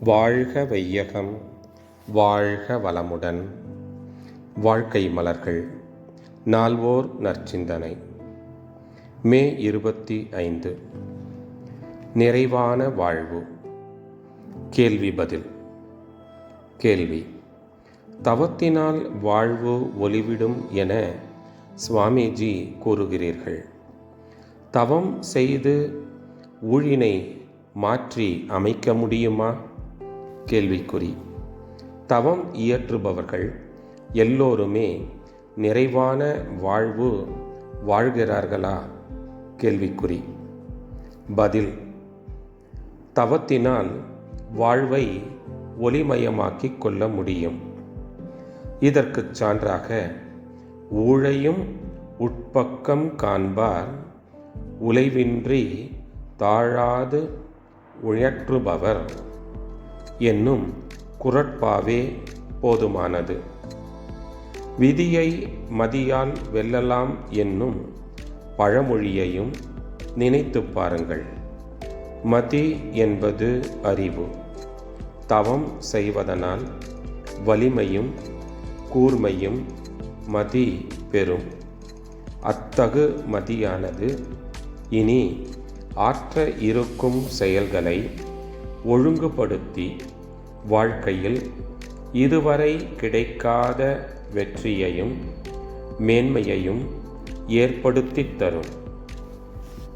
வாழ்க வையகம் வாழ்க வளமுடன். வாழ்க்கை மலர்கள் நால்வோர் நற்சிந்தனை. மே இருபத்தி ஐந்து. நிறைவான வாழ்வு. கேள்வி பதில். கேள்வி. தவத்தினால் வாழ்வு ஒளிவிடும் என சுவாமிஜி கூறுகிறீர்கள். தவம் செய்து ஊழினை மாற்றி அமைக்க முடியுமா? கேள்விக்குறி. தவம் இயற்றுபவர்கள் எல்லோருமே நிறைவான வாழ்வு வாழ்கிறார்களா? கேள்விக்குறி. பதில் தவத்தினால் வாழ்வை ஒளிமயமாக்கிக் கொள்ள முடியும். இதற்குச் சான்றாக ஊழையும் உட்பக்கம் காண்பார் உலைவின்றி தாழாது உழற்றுபவர் என்னும் குரட்பாவே போதுமானது. விதியை மதியால் வெல்லலாம் என்னும் பழமொழியையும் நினைத்து பாருங்கள். மதி என்பது அறிவு. தவம் செய்வதனால் வலிமையும் கூர்மையும் மதி பெறும். அத்தகு மதியானது இனி ஆற்ற இருக்கும் செயல்களை ஒழுங்குபடுத்தி வாழ்க்கையில் இதுவரை கிடைக்காத வெற்றியையும் மேன்மையையும் ஏற்படுத்தித் தரும்.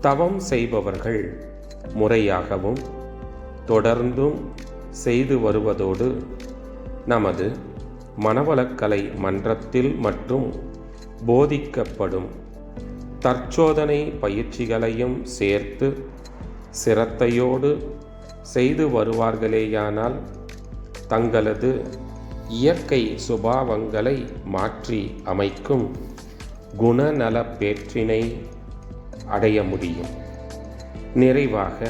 தவம் செய்பவர்கள் முறையாகவும் தொடர்ந்தும் செய்து வருவதோடு நமது மனவளக்கலை மன்றத்தில் மற்றும் போதிக்கப்படும். தற்சோதனை பயிற்சிகளையும் சேர்த்து சிரத்தையோடு செய்து வருவார்களேயானால் தங்களது இயற்கை சுபாவங்களை மாற்றி அமைக்கும் குணநல பேற்றினை அடைய முடியும். நிறைவாக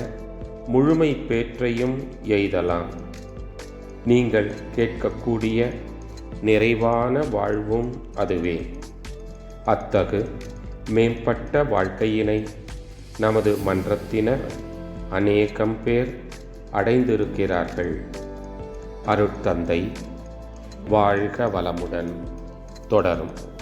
முழுமை பேற்றையும் எய்தலாம். நீங்கள் கேட்கக்கூடிய நிறைவான வாழ்வும் அதுவே. அத்தகு மேம்பட்ட வாழ்க்கையினை நமது மன்றத்தினர் அநேகம் பேர் அடைந்திருக்கிறார்கள். அருட்தந்தை வாழ்க வளமுடன் தொடரும்.